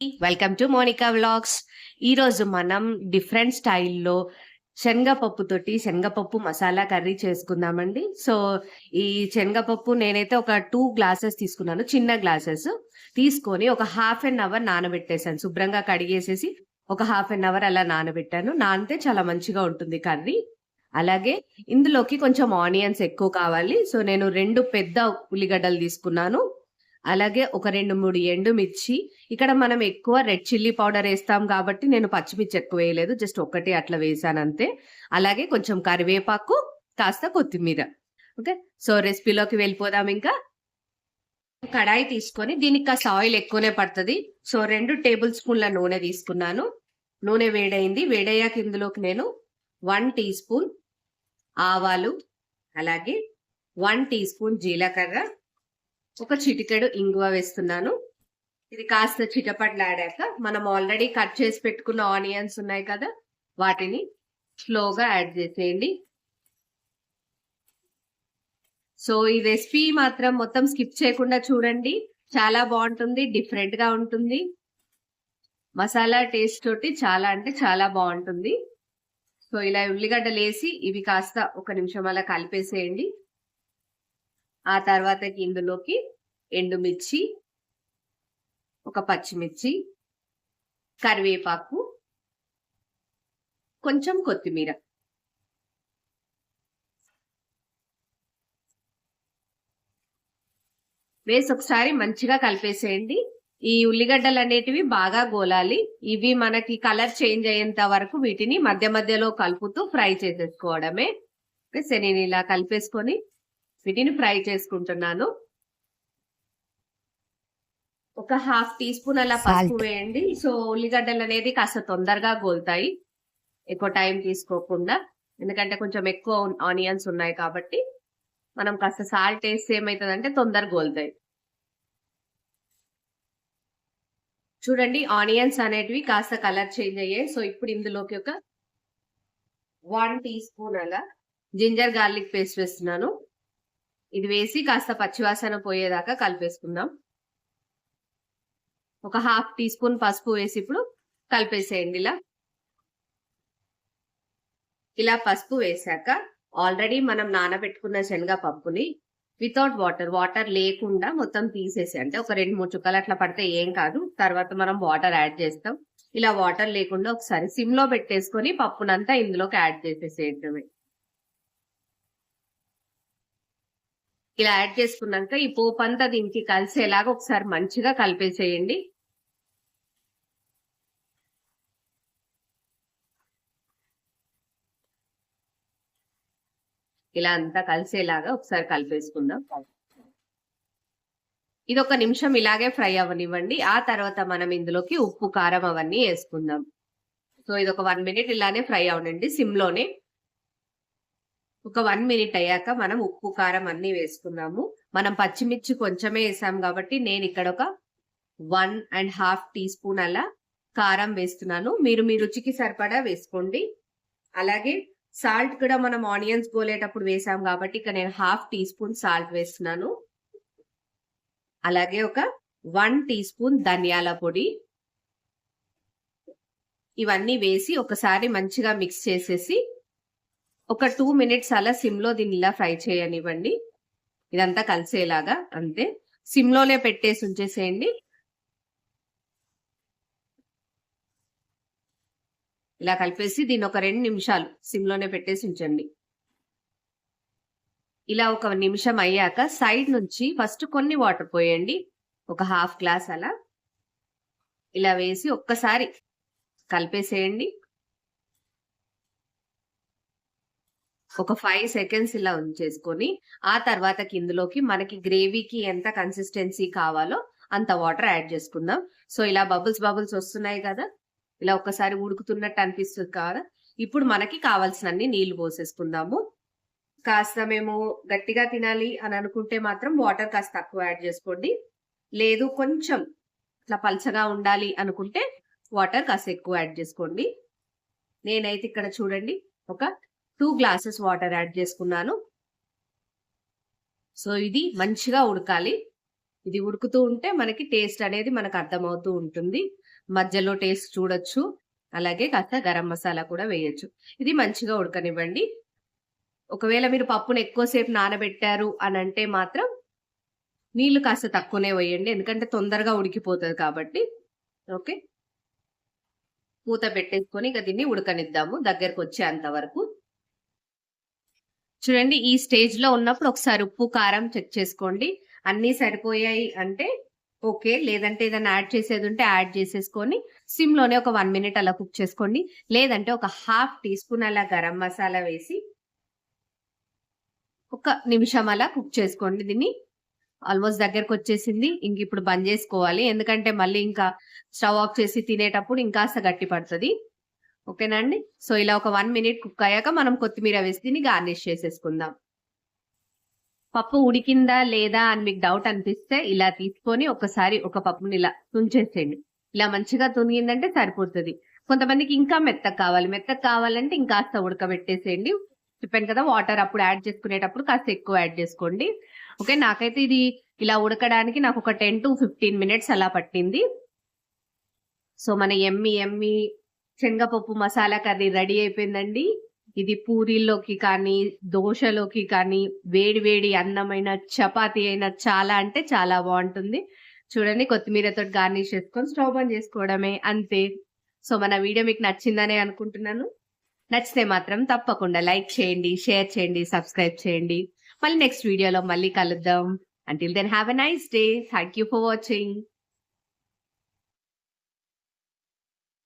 Welcome to Monika vlogs ఈరోజు మనం different స్టైల్లో శనగపప్పు తోటి శనగపప్పు మసాలా కర్రీ చేసుకుందామండి. సో ఈ శనగపప్పు నేనైతే ఒక టూ గ్లాసెస్ తీసుకున్నాను చిన్న గ్లాసెస్ తీసుకొని ఒక హాఫ్ అన్ అవర్ నానబెట్టేశాను. శుభ్రంగా కడిగేసేసి ఒక హాఫ్ అన్ అవర్ అలా నానబెట్టాను. నానితే చాలా మంచిగా ఉంటుంది కర్రీ. అలాగే ఇందులోకి కొంచెం ఆనియన్స్ ఎక్కువ కావాలి. సో నేను రెండు పెద్ద ఉల్లిగడ్డలు తీసుకున్నాను. అలాగే ఒక రెండు మూడు ఎండుమిర్చి ఇక్కడ మనం ఎక్కువ రెడ్ చిల్లీ పౌడర్ వేస్తాం కాబట్టి నేను పచ్చిమిర్చి ఎక్కువ వేయలేదు జస్ట్ ఒకటి అట్లా వేసాను అంతే. అలాగే కొంచెం కరివేపాకు కాస్త కొత్తిమీర. ఓకే? సో రెసిపీలోకి వెళ్ళిపోదాం ఇంకా. కడాయి తీసుకొని దీనికి కాస్త ఆయిల్ ఎక్కువనే పడుతుంది. సో రెండు టేబుల్ స్పూన్ల నూనె తీసుకున్నాను. నూనె వేడైంది. వేడయ్యాక ఇందులోకి నేను వన్ టీ స్పూన్ ఆవాలు అలాగే వన్ టీ స్పూన్ జీలకర్ర ఒక చిటికెడు ఇంగువ వేస్తున్నాను. ఇది కాస్త చిటపట్లాడాక మనం ఆల్రెడీ కట్ చేసి పెట్టుకున్న ఆనియన్స్ ఉన్నాయి కదా వాటిని స్లోగా యాడ్ చేసేయండి. సో ఈ రెసిపీ మాత్రం మొత్తం స్కిప్ చేయకుండా చూడండి. చాలా బాగుంటుంది డిఫరెంట్గా ఉంటుంది. మసాలా టేస్ట్ తోటి చాలా అంటే చాలా బాగుంటుంది. సో ఇలా ఉల్లిగడ్డలు వేసి ఇవి కాస్త ఒక నిమిషం అలా కలిపేసేయండి. ఆ తర్వాత ఇందులోకి ఎండుమిర్చి ఒక పచ్చిమిర్చి కరివేపాకు కొంచెం కొత్తిమీర. వేసి ఒకసారి మంచిగా కలిపేసేయండి. ఈ ఉల్లిగడ్డలు అనేటివి బాగా గోలాలి. ఇవి మనకి కలర్ చేంజ్ అయ్యేంత వరకు వీటిని మధ్య మధ్యలో కలుపుతూ ఫ్రై చేసేసుకోవడమే. సరే నేను ఇలా కలిపేసుకొని వీటిని ఫ్రై చేసుకుంటున్నాను. ఒక హాఫ్ టీ స్పూన్ అలా పసుపు వేయండి. సో ఉల్లిగడ్డలు అనేది కాస్త తొందరగా గోలుతాయి. ఎక్కువ టైం తీసుకోకుండా. ఎందుకంటే కొంచెం ఎక్కువ ఆనియన్స్ ఉన్నాయి కాబట్టి మనం కాస్త సాల్ట్ వేస్తే ఏమవుతుందంటే తొందరగా గోలుతాయి. చూడండి ఆనియన్స్ అనేటివి కాస్త కలర్ చేంజ్ అయ్యాయి. సో ఇప్పుడు ఇందులోకి ఒక వన్ టీ స్పూన్ అలా జింజర్ గార్లిక్ పేస్ట్ వేస్తున్నాను. ఇది వేసి కాస్త పచ్చివాసన పోయేదాకా కలిపేసుకుందాం. ఒక హాఫ్ టీ స్పూన్ పసుపు వేసి ఇప్పుడు కలిపేసేయండి ఇలా. ఇలా పసుపు వేసాక ఆల్రెడీ మనం నానబెట్టుకున్న శనగపప్పుని వితౌట్ వాటర్ వాటర్ లేకుండా మొత్తం తీసేసి అంటే ఒక రెండు మూడు చుక్కలు అట్లా పడితే ఏం కాదు. తర్వాత మనం వాటర్ యాడ్ చేస్తాం. ఇలా వాటర్ లేకుండా ఒకసారి సిమ్లో పెట్టేసుకొని పప్పునంతా ఇందులోకి యాడ్ చేసేసేయటమే ఇలా యాడ్ చేసుకున్నాక ఈ పోపు అంతా దీనికి కలిసేలాగా ఒకసారి మంచిగా కలిపేసేయండి. ఇలా అంతా కలిసేలాగా ఒకసారి కలిపేసుకుందాం. ఇది ఒక నిమిషం ఇలాగే ఫ్రై అవ్వనివ్వండి. ఆ తర్వాత మనం ఇందులోకి ఉప్పు కారం అవన్నీ వేసుకుందాం. సో ఇది ఒక వన్ మినిట్ ఇలానే ఫ్రై అవనండి సిమ్లోనే ఒక వన్ మినిట్ అయ్యాక మనం ఉప్పు కారం అన్ని వేసుకున్నాము. మనం పచ్చిమిర్చి కొంచెమే వేసాం కాబట్టి నేను ఇక్కడ ఒక one and half teaspoon అలా కారం వేస్తున్నాను. మీరు మీ రుచికి సరిపడా వేసుకోండి. అలాగే సాల్ట్ కూడా మనం ఆనియన్స్ గోలేటప్పుడు వేసాం కాబట్టి ఇక్కడ నేను హాఫ్ టీ స్పూన్ సాల్ట్ వేస్తున్నాను. అలాగే ఒక వన్ టీ స్పూన్ ధనియాల పొడి. ఇవన్నీ వేసి ఒకసారి మంచిగా మిక్స్ చేసేసి ఒక టూ మినిట్స్ అలా సిమ్లో దీన్ని ఇలా ఫ్రై చేయనివ్వండి. ఇదంతా కలిసేలాగా అంతే. సిమ్లోనే పెట్టేసి ఉంచేసేయండి. ఇలా కలిపేసి దీన్ని ఒక రెండు నిమిషాలు సిమ్లోనే పెట్టేసి ఉంచండి. ఇలా ఒక నిమిషం అయ్యాక సైడ్ నుంచి ఫస్ట్ కొన్ని వాటర్ పోయండి. ఒక హాఫ్ గ్లాస్ అలా. ఇలా వేసి ఒక్కసారి కలిపేసేయండి. ఒక ఫైవ్ సెకండ్స్ ఇలా ఉంచేసుకొని ఆ తర్వాత ఇందులోకి మనకి గ్రేవీకి ఎంత కన్సిస్టెన్సీ కావాలో అంత వాటర్ యాడ్ చేసుకుందాం. సో ఇలా బబుల్స్ బబుల్స్ వస్తున్నాయి కదా? ఇలా ఒక్కసారి ఉడుకుతున్నట్టు అనిపిస్తుంది కదా? ఇప్పుడు మనకి కావాల్సినన్ని నీళ్ళు పోసేసుకుందాము. కాస్త మేము గట్టిగా తినాలి అని అనుకుంటే మాత్రం వాటర్ కాస్త తక్కువ యాడ్ చేసుకోండి. లేదు కొంచెం ఇట్లా పల్చగా ఉండాలి అనుకుంటే వాటర్ కాస్త ఎక్కువ యాడ్ చేసుకోండి. నేనైతే ఇక్కడ చూడండి ఒక టూ గ్లాసెస్ వాటర్ యాడ్ చేసుకున్నాను. సో ఇది మంచిగా ఉడకాలి. ఇది ఉడుకుతూ ఉంటే మనకి టేస్ట్ అనేది మనకు అర్థమవుతూ ఉంటుంది. మధ్యలో టేస్ట్ చూడొచ్చు. అలాగే కాస్త గరం మసాలా కూడా వేయొచ్చు. ఇది మంచిగా ఉడకనివ్వండి. ఒకవేళ మీరు పప్పును ఎక్కువసేపు నానబెట్టారు అని అంటే మాత్రం నీళ్ళు కాస్త తక్కువనే వేయండి. ఎందుకంటే తొందరగా ఉడికిపోతుంది కాబట్టి. ఓకే? పూత పెట్టేసుకొని ఇక దీన్ని ఉడకనిద్దాము. దగ్గరకు వచ్చేంత వరకు. చూడండి ఈ స్టేజ్లో ఉన్నప్పుడు ఒకసారి ఉప్పు కారం చెక్ చేసుకోండి. అన్నీ సరిపోయాయి అంటే ఓకే. లేదంటే ఏదైనా యాడ్ చేసేది ఉంటే యాడ్ చేసేసుకొని సిమ్లోనే ఒక వన్ మినిట్ అలా కుక్ చేసుకోండి. లేదంటే ఒక హాఫ్ టీ స్పూన్ అలా గరం మసాలా వేసి ఒక నిమిషం అలా కుక్ చేసుకోండి దీన్ని. ఆల్మోస్ట్ దగ్గరకు వచ్చేసింది. ఇంక ఇప్పుడు బంద్ చేసుకోవాలి. ఎందుకంటే మళ్ళీ ఇంకా స్టవ్ ఆఫ్ చేసి తినేటప్పుడు ఇంకాస్త గట్టి పడుతుంది. ఓకేనా అండి? సో ఇలా ఒక వన్ మినిట్ కుక్ అయ్యాక మనం కొత్తిమీర వేసి దీన్ని గార్నిష్ చేసేసుకుందాం. పప్పు ఉడికిందా లేదా అని మీకు డౌట్ అనిపిస్తే ఇలా తీసుకొని ఒకసారి ఒక పప్పుని ఇలా తుంచేసేయండి. ఇలా మంచిగా తునిగిందంటే సరిపోతుంది. కొంతమందికి ఇంకా మెత్తకు కావాలి. మెత్తకు కావాలంటే ఇంకాస్త ఉడకబెట్టేసేయండి. చెప్పాను కదా వాటర్ అప్పుడు యాడ్ చేసుకునేటప్పుడు కాస్త ఎక్కువ యాడ్ చేసుకోండి. ఓకే నాకైతే ఇది ఇలా ఉడకడానికి నాకు ఒక టెన్ టు ఫిఫ్టీన్ మినిట్స్ అలా పట్టింది. సో మన ఎమ్మి ఎమ్మి శనగపప్పు మసాలా కర్రీ రెడీ అయిపోయిందండి. ఇది పూరీల్లోకి కానీ దోశలోకి కానీ వేడి వేడి అన్నమైన చపాతీ అయినా చాలా అంటే చాలా బాగుంటుంది. చూడండి కొత్తిమీరతో గార్నిష్ చేసుకొని స్టవ్ ఆన్ చేసుకోవడమే అంతే. సో మన వీడియో మీకు నచ్చిందనే అనుకుంటున్నాను. నచ్చితే మాత్రం తప్పకుండా లైక్ చేయండి షేర్ చేయండి సబ్స్క్రైబ్ చేయండి. మళ్ళీ నెక్స్ట్ వీడియోలో మళ్ళీ కలుద్దాం. Until then have a nice day thank you for watching